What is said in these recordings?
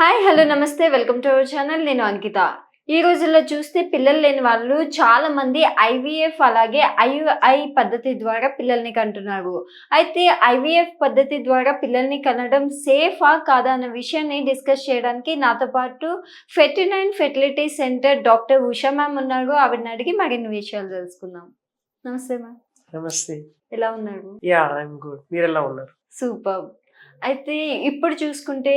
Hi hello నమస్తే. Welcome to our channel. నేను అంకిత. ఈ రోజుల్లో చూస్తే పిల్లలు లేని వాళ్ళు చాలా మంది ఐవీఎఫ్ అలాగే ఐయుఐ పద్ధతి ద్వారా పిల్లల్ని కంటున్నారు. అయితే ఐవీఎఫ్ పద్ధతి ద్వారా పిల్లల్ని కనడం సేఫా కాదా అన్న విషయాన్ని డిస్కస్ చేయడానికి నాతో పాటు Fertinine fertility centre doctor Usha ma'am ఉన్నారు. ఆవిడని అడిగి మరిన్ని విషయాలు తెలుసుకుందాం. నమస్తే మ్యామ్. నమస్తే. ఎలా ఉన్నారు? Yeah I'm good. మీరు ఎలా ఉన్నారు? సూపర్. అయితే ఇప్పుడు చూసుకుంటే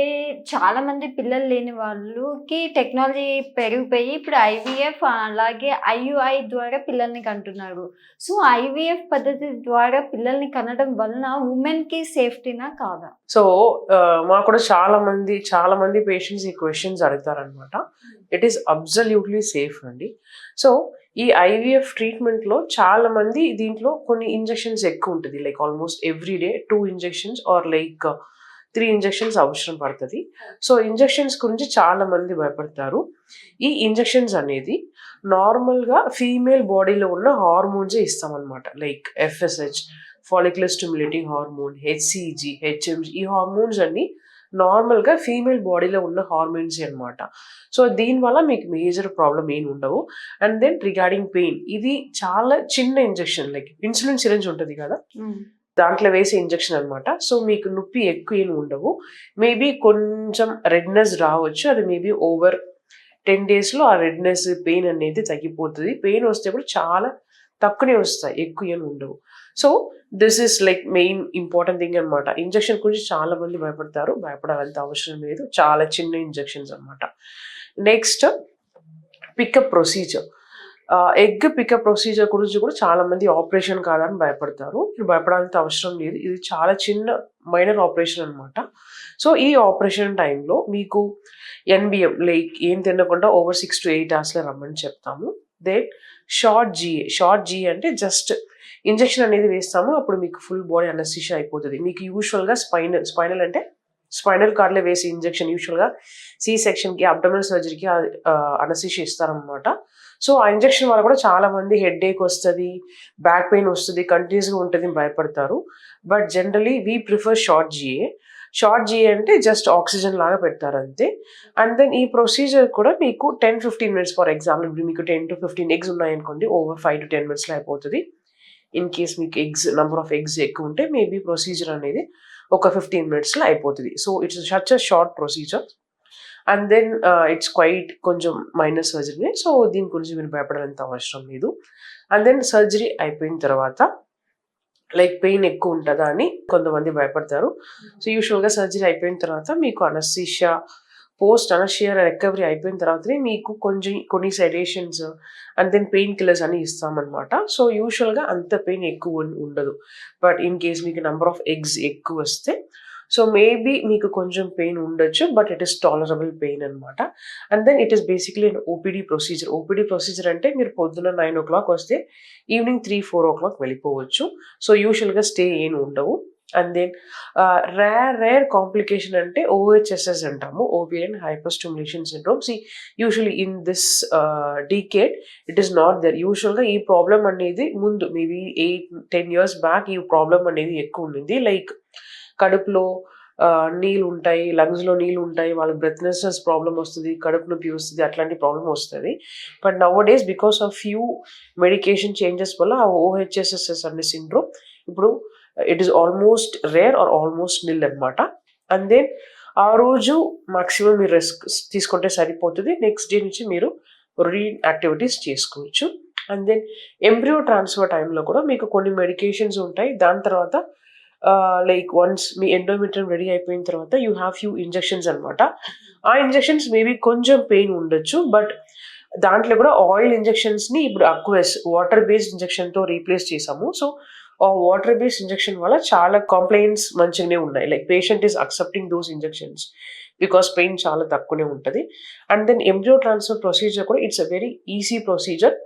చాలా మంది పిల్లలు లేని వాళ్ళకి టెక్నాలజీ పెరిగిపోయి ఇప్పుడు ఐవీఎఫ్ అలాగే ఐయుఐ ద్వారా పిల్లల్ని కంటున్నారు. సో ఐవీఎఫ్ పద్ధతి ద్వారా పిల్లల్ని కనడం వలన ఉమెన్కి సేఫ్టీనా కాదా? సో మాకు కూడా చాలా మంది చాలా మంది పేషెంట్స్ ఈ క్వశ్చన్స్ అడుగుతారనమాట ఇట్ ఈస్ అబ్జల్యూట్లీ సేఫ్ అండి. సో ఈ ఐవీఎఫ్ ట్రీట్మెంట్లో చాలా మంది దీంట్లో కొన్ని ఇంజెక్షన్స్ ఎక్కువ ఉంటుంది. Like almost every day two injections or like three injections అవసరం పడుతుంది. సో ఇంజెక్షన్స్ గురించి చాలా మంది భయపడతారు. ఈ ఇంజెక్షన్స్ అనేది నార్మల్గా ఫీమేల్ బాడీలో ఉన్న హార్మోన్సే ఇస్తామన్నమాట. Like FSH follicular stimulating hormone HCG HMG ఈ హార్మోన్స్ అన్ని నార్మల్గా ఫీమేల్ బాడీలో ఉన్న హార్మోన్స్ అనమాట సో దీనివల్ల మీకు మేజర్ ప్రాబ్లం ఏమి ఉండవు. అండ్ దెన్ రిగార్డింగ్ పెయిన్ ఇది చాలా చిన్న ఇంజెక్షన్ లైక్ ఇన్సులిన్ సిరెంజ్ ఉంటుంది కదా? దాంట్లో వేసే ఇంజెక్షన్ అనమాట సో మీకు నొప్పి ఎక్కువ ఏమి ఉండవు. మేబీ కొంచెం రెడ్నెస్ రావచ్చు. అది మేబీ ఓవర్ టెన్ డేస్లో ఆ రెడ్నెస్ పెయిన్ అనేది తగ్గిపోతుంది. పెయిన్ వస్తే కూడా చాలా తక్కువనే వస్తాయి ఎక్కువ ఏమి ఉండవు. So this is like main important thing అనమాట ఇంజక్షన్ గురించి చాలా మంది భయపడతారు భయపడాలంత అవసరం లేదు. చాలా చిన్న ఇంజెక్షన్స్ అనమాట next pickup procedure egg pickup procedure గురించి కూడా చాలా మంది ఆపరేషన్ కాదని భయపడతారు. మీరు భయపడాల్సిన అవసరం లేదు. ఇది చాలా చిన్న మైనర్ ఆపరేషన్ అనమాట సో ఈ ఆపరేషన్ టైంలో మీకు ఎన్బిఎం లైక్ ఏం తినకుండా ఓవర్ సిక్స్ టు ఎయిట్ అవర్స్లో రమ్మని చెప్తాము. Then short GA short GA అంటే జస్ట్ ఇంజెక్షన్ అనేది వేస్తాము అప్పుడు మీకు ఫుల్ బాడీ అనస్థిషియా అయిపోతుంది. మీకు యూజువల్గా స్పైనల్ స్పైనల్ అంటే స్పైనల్ కార్డ్లో వేసి ఇంజెక్షన్ యూజువల్గా సి సెక్షన్కి అబ్డమల్ సర్జరీకి అనస్థిషియా ఇస్తారనమాట సో ఆ ఇంజెక్షన్ వల్ల కూడా చాలా మంది హెడ్ ఏక్ వస్తుంది బ్యాక్ పెయిన్ వస్తుంది కంటిన్యూస్గా ఉంటుంది అని భయపడతారు. But generally we prefer short GA short G అంటే జస్ట్ ఆక్సిజన్ లాగా పెడతారు అంతే. అండ్ దెన్ ఈ ప్రొసీజర్ కూడా మీకు ten fifteen minutes for example ఇప్పుడు మీకు టెన్ టు ఫిఫ్టీన్ ఎగ్స్ ఉన్నాయనుకోండి ఓవర్ ఫైవ్ టు టెన్ మినిట్స్లో అయిపోతుంది. ఇన్ కేస్ మీకు ఎగ్స్ నెంబర్ ఆఫ్ ఎగ్స్ ఎక్కువ ఉంటే మేబీ ప్రొసీజర్ అనేది ఒక ఫిఫ్టీన్ మినిట్స్లో అయిపోతుంది. So it's such a short procedure and then it's quite కొంచెం మైనర్ సర్జరీ సో దీని గురించి మీరు భయపడాలంత అవసరం లేదు. అండ్ దెన్ సర్జరీ అయిపోయిన తర్వాత లైక్ పెయిన్ ఎక్కువ ఉంటుందా అని కొంతమంది భయపడతారు. సో యూజువల్గా సర్జరీ అయిపోయిన తర్వాత మీకు అనస్థీషియా పోస్ట్ అనషియా రికవరీ అయిపోయిన తర్వాతనే మీకు కొంచెం కొన్ని sedations and then pain killers అని ఇస్తామన్నమాట. సో యూజువల్గా అంత పెయిన్ ఎక్కువ ఉండదు. బట్ ఇన్ కేస్ మీకు నెంబర్ ఆఫ్ ఎగ్స్ ఎక్కువ వస్తే సో మేబీ మీకు కొంచెం పెయిన్ ఉండొచ్చు but it is tolerable pain అనమాట and then it is basically an OPD procedure OPD procedure అంటే మీరు పొద్దున్న నైన్ ఓ క్లాక్ వస్తే evening three four o'clock వెళ్ళిపోవచ్చు. సో యూజువల్గా స్టే ఏం ఉండవు. And then rare rare complication అంటే ఓహెచ్ఎస్ఎస్ అంటాము. Ovarian hyperstimulation syndrome see usually in this decade it is not there యూజువల్గా ఈ ప్రాబ్లం అనేది ముందు maybe eight ten years back ఈ ప్రాబ్లం అనేది ఎక్కువ ఉండింది. లైక్ కడుపులో నీళ్ళు ఉంటాయి లంగ్స్లో నీళ్ళు ఉంటాయి వాళ్ళకి బ్రెత్నెస్నెస్ ప్రాబ్లం వస్తుంది కడుపు నొప్పి వస్తుంది అట్లాంటి ప్రాబ్లం వస్తుంది. But nowadays because of few medication changes వల్ల ఆ ఓహెచ్ఎస్ఎస్ఎస్ అనే సిండ్రోమ్ ఇప్పుడు it is almost rare or almost nil అనమాట అండ్ దెన్ ఆ రోజు మాక్సిమం మీరు రెస్క్ తీసుకుంటే సరిపోతుంది. నెక్స్ట్ డే నుంచి మీరు రొటీన్ యాక్టివిటీస్ చేసుకోవచ్చు. అండ్ దెన్ ఎంబ్రియో ట్రాన్స్ఫర్ టైంలో కూడా మీకు కొన్ని మెడికేషన్స్ ఉంటాయి. దాని తర్వాత లైక్ వన్స్ మీ ఎండోమెట్రియం రెడీ అయిపోయిన తర్వాత యూ హ్యావ్ ఫ్యూ ఇంజెక్షన్స్ అనమాట ఆ ఇంజెక్షన్స్ మేబీ కొంచెం పెయిన్ ఉండొచ్చు బట్ దాంట్లో కూడా ఆయిల్ ఇంజెక్షన్స్ని ఇప్పుడు అక్వెస్ వాటర్ బేస్డ్ ఇంజెక్షన్తో రీప్లేస్ చేసాము సో ఆ వాటర్ బేస్డ్ ఇంజెక్షన్ వల్ల చాలా కంప్లైంట్స్ మంచిగానే ఉన్నాయి. Like patient is accepting those injections because pain చాలా తక్కువనే ఉంటుంది. And then embryo transfer procedure కూడా it's a very easy procedure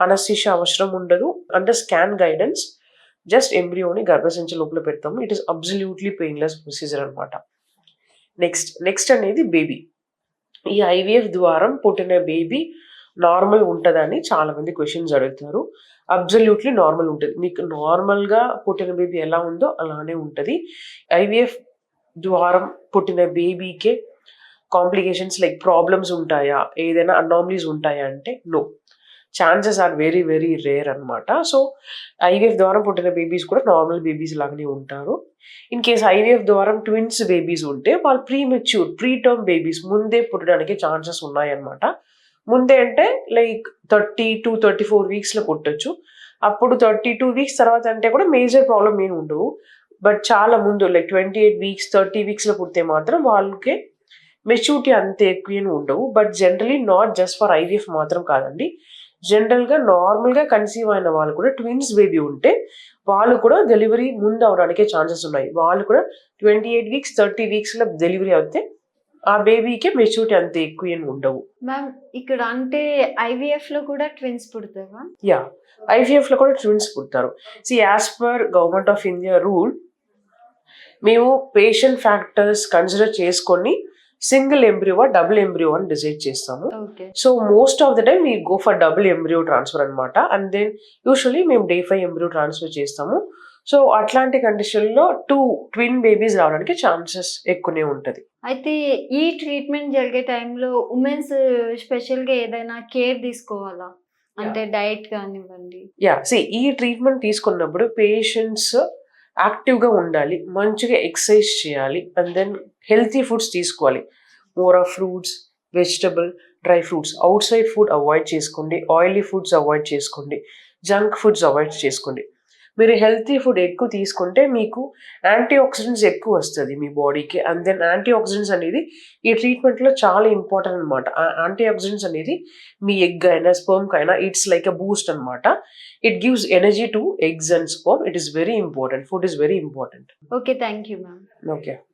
anaesthesia అవసరం ఉండదు. అండర్ స్కాన్ గైడెన్స్ జస్ట్ ఎంబ్రియోని గర్భసంచి లోపల పెడతాము. It is absolutely painless procedure అనమాట నెక్స్ట్ నెక్స్ట్ అనేది బేబీ ఈ ఐవీఎఫ్ ద్వారా పుట్టిన బేబీ నార్మల్ ఉంటుందని చాలా మంది క్వశ్చన్స్ అడుగుతారు. అబ్జల్యూట్లీ నార్మల్ ఉంటుంది. మీకు నార్మల్గా పుట్టిన బేబీ ఎలా ఉందో అలానే ఉంటుంది. ఐవీఎఫ్ ద్వారం పుట్టిన బేబీకే కాంప్లికేషన్స్ లైక్ ప్రాబ్లమ్స్ ఉంటాయా? ఏదైనా అనామలీస్ ఉంటాయా అంటే no chances are very very rare అనమాట సో ఐవీఎఫ్ ద్వారా పుట్టిన బేబీస్ కూడా నార్మల్ బేబీస్ లాగానే ఉంటారు. ఇన్ కేస్ ఐవీఎఫ్ ద్వారా ట్విన్స్ బేబీస్ ఉంటే వాళ్ళు premature preterm babies ముందే పుట్టడానికి ఛాన్సెస్ ఉన్నాయన్నమాట. ముందే అంటే like thirty two thirty four వీక్స్లో పుట్టచ్చు. అప్పుడు థర్టీ టూ వీక్స్ తర్వాత అంటే కూడా మేజర్ ప్రాబ్లం ఏమి ఉండవు. బట్ చాలా ముందు like twenty eight weeks thirty వీక్స్లో పుడితే మాత్రం వాళ్ళకి మెచ్యూరిటీ అంత ఎక్కువ ఉండవు. But generally not just for IVF మాత్రం కాదండి. జనరల్గా నార్మల్గా కన్సీవ్ అయిన వాళ్ళు కూడా ట్విన్స్ బేబీ ఉంటే వాళ్ళు కూడా డెలివరీ ముందు అవడానికే ఛాన్సెస్ ఉన్నాయి. వాళ్ళు కూడా ట్వంటీ ఎయిట్ వీక్స్ థర్టీ వీక్స్లో డెలివరీ అవుతే ఆ బేబీకి మెచ్యూరిటీ అంత ఎక్కువ ఏమి ఉండవు. మ్యామ్ ఇక్కడ అంటే ఐవీఎఫ్లో కూడా ట్విన్స్ పుడతావా? యా ఐవీఎఫ్లో కూడా ట్విన్స్ పుడతారు. See as per government of India rule మేము పేషెంట్ ఫ్యాక్టర్స్ కన్సిడర్ చేసుకొని సింగిల్ ఎంబ్రియో డబుల్ ఎంబ్రియో అని డిసైడ్ చేస్తాము. So most of the time we go for double embryo transfer అనమాట అండ్ దెన్ యూజువలీ మేము day five embryo transfer చేస్తాము. So అట్లాంటి కండిషన్లో two twin babies రావడానికి ఛాన్సెస్ ఎక్కువనే ఉంటుంది. అయితే ఈ ట్రీట్మెంట్ జరిగే టైంలో ఉమెన్స్ స్పెషల్గా ఏదైనా కేర్ తీసుకోవాలా? అంటే డైట్ కానివ్వండి. యా. సి ఈ ట్రీట్మెంట్ తీసుకున్నప్పుడు పేషెంట్స్ యాక్టివ్గా ఉండాలి మంచిగా ఎక్సర్సైజ్ చేయాలి అండ్ దెన్ హెల్తీ ఫుడ్స్ తీసుకోవాలి. More of fruits vegetable dry fruits. Outside food avoid చేసుకోండి ఆయిలీ ఫుడ్స్ అవాయిడ్ చేసుకోండి జంక్ ఫుడ్స్ అవాయిడ్ చేసుకోండి. మీరు హెల్తీ ఫుడ్ ఎక్కువ తీసుకుంటే మీకు యాంటీ ఆక్సిడెంట్స్ ఎక్కువ వస్తుంది మీ బాడీకి అండ్ దెన్ యాంటీ ఆక్సిడెంట్స్ అనేది ఈ ట్రీట్మెంట్లో చాలా ఇంపార్టెంట్ అనమాట యాంటీ ఆక్సిడెంట్స్ అనేది మీ ఎగ్ అయినా స్పర్మ్కి అయినా ఇట్స్ లైక్ అ బూస్ట్ అనమాట it gives energy to eggs and sperm it is very important food is very important okay thank you ma'am okay